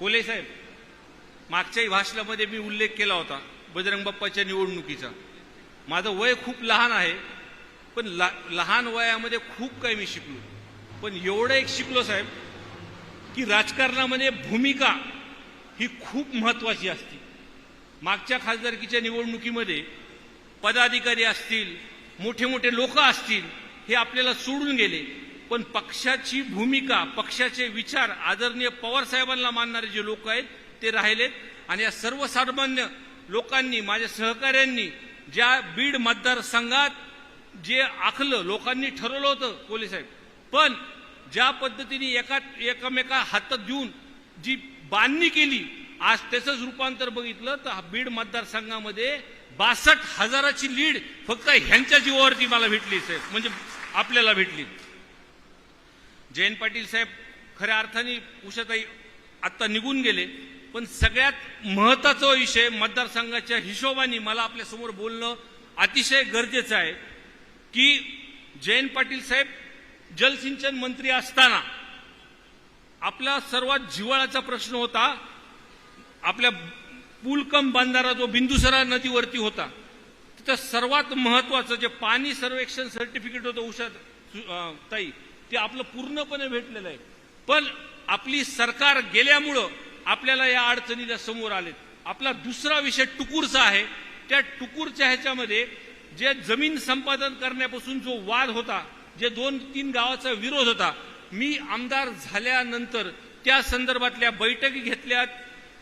कोले साहेब मागच्याही भाषणामध्ये मी उल्लेख केला होता बजरंग बाप्पाच्या निवडणुकीचा. माझं वय खूप लहान आहे पण ला लहान वयामध्ये खूप काही मी शिकलो. पण एवढं एक शिकलो साहेब की राजकारणामध्ये भूमिका ही खूप महत्वाची असते. मागच्या खासदारकीच्या निवडणुकीमध्ये पदाधिकारी असतील मोठे मोठे लोक असतील हे आपल्याला सोडून गेले. पण पक्षाची भूमिका पक्षाचे विचार आदरणीय पवार साहेबांना मानणारे जे लोक आहेत ते राहिलेत. आणि या सर्वसामान्य लोकांनी माझ्या सहकाऱ्यांनी ज्या बीड मतदारसंघात जे आखलं लोकांनी ठरवलं होतं कोले साहेब. पण ज्या पद्धतीने एका एकमेका हातात देऊन जी बांधणी केली आज त्याचंच रूपांतर बघितलं तर हा बीड मतदारसंघामध्ये बासष्ट हजाराची लीड फक्त ह्यांच्या जीवावरती मला भेटली साहेब. म्हणजे आपल्याला भेटली. जयंत पाटील साहेब खऱ्या अर्थाने उषाताई आत्ता निघून गेले पण सगळ्यात महत्त्वाचा विषय मतदारसंघाच्या हिशोबाने मला आपल्यासमोर बोलणं अतिशय गरजेचं आहे की जयंत पाटील साहेब जलसिंचन मंत्री असताना आपला सर्वात जिव्हाळाचा प्रश्न होता आपल्या पुलकम बांधारा जो बिंदुसरा नदीवरती होता तिथं सर्वात महत्वाचं जे पाणी सर्वेक्षण सर्टिफिकेट होतं उषा ताई ते आपलं पूर्णपणे भेटलेलं आहे. पण आपली सरकार गेल्यामुळं आपल्याला या अडचणीला समोर आलेत. आपला दुसरा विषय टुकूरचा आहे. त्या टुकूरच्या ह्याच्यामध्ये जे जमीन संपादन करण्यापासून जो वाद होता जे दोन तीन गावाचा विरोध होता मी आमदार झाल्यानंतर त्या संदर्भातल्या बैठकी घेतल्या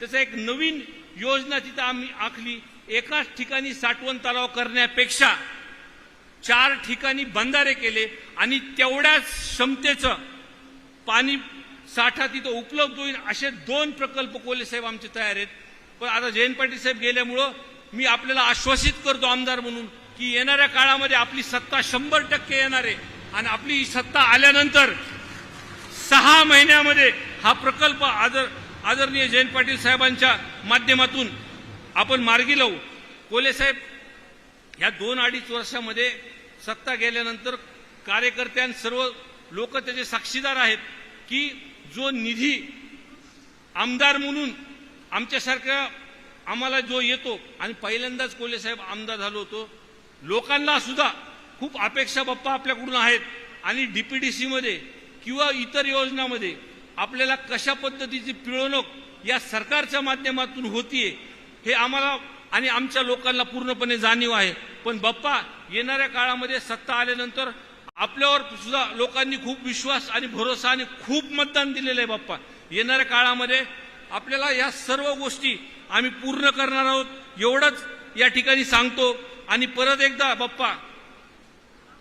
त्याचा एक नवीन योजना तिथं आम्ही आखली. एकाच ठिकाणी साठवण तलाव करण्यापेक्षा चार ठिकाणी बंधारे केले आणि तेवढ्याच क्षमतेचं पाणी साठा तिथं उपलब्ध होईल असे दोन प्रकल्प कोले साहेब आमचे तयार आहेत. पण आता जयंत पाटील साहेब गेल्यामुळं मी आपल्याला आश्वासित करतो आमदार म्हणून की येणाऱ्या काळामध्ये आपली सत्ता शंभर टक्के येणार आहे. आणि आपली सत्ता आल्यानंतर सहा महिन्यामध्ये हा प्रकल्प आदर आदरणीय जयंत पाटील साहेबांच्या माध्यमातून आपण मार्गी लावू. कोले साहेब ह्या दोन अडीच वर्षामध्ये सत्ता गेल्यानंतर कार्यकर्त्यां सर्व लोक त्याचे साक्षीदार आहेत की जो निधी आमदार म्हणून आमच्यासारख्या आम्हाला जो येतो आणि पहिल्यांदाच कोल्हे साहेब आमदार झालो होतो लोकांना सुद्धा खूप अपेक्षा बाप्पा आपल्याकडून आहेत. आणि डीपीडीसी मध्ये किंवा इतर योजनामध्ये आपल्याला कशा पद्धतीची पिळवणूक या सरकारच्या माध्यमातून होतीये हे आम्हाला आणि आमच्या लोकांना पूर्णपणे जाणीव आहे. पण बाप्पा येणाऱ्या काळामध्ये सत्ता आल्यानंतर आपल्यावर सुद्धा लोकांनी खूप विश्वास आणि भरोसा आणि खूप मतदान दिलेलं आहे बाप्पा. येणाऱ्या काळामध्ये आपल्याला या सर्व गोष्टी आम्ही पूर्ण करणार आहोत एवढंच या ठिकाणी सांगतो. आणि परत एकदा बाप्पा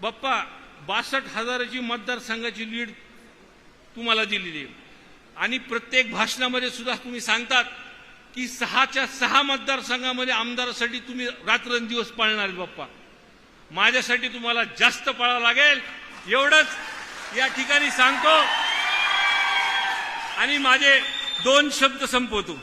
बाप्पा बासष्ट हजाराची मतदारसंघाची लीड तुम्हाला दिलेली आहे. आणि प्रत्येक भाषणामध्ये सुद्धा तुम्ही सांगतात की सहाच्या सहा मतदारसंघामध्ये आमदारासाठी तुम्ही रात्रंदिवस पाळणार बाप्पा. माझ्यासाठी तुम्हाला जास्त पळावं लागेल. एवढंच या ठिकाणी सांगतो. आणि माझे दोन शब्द संपवतो.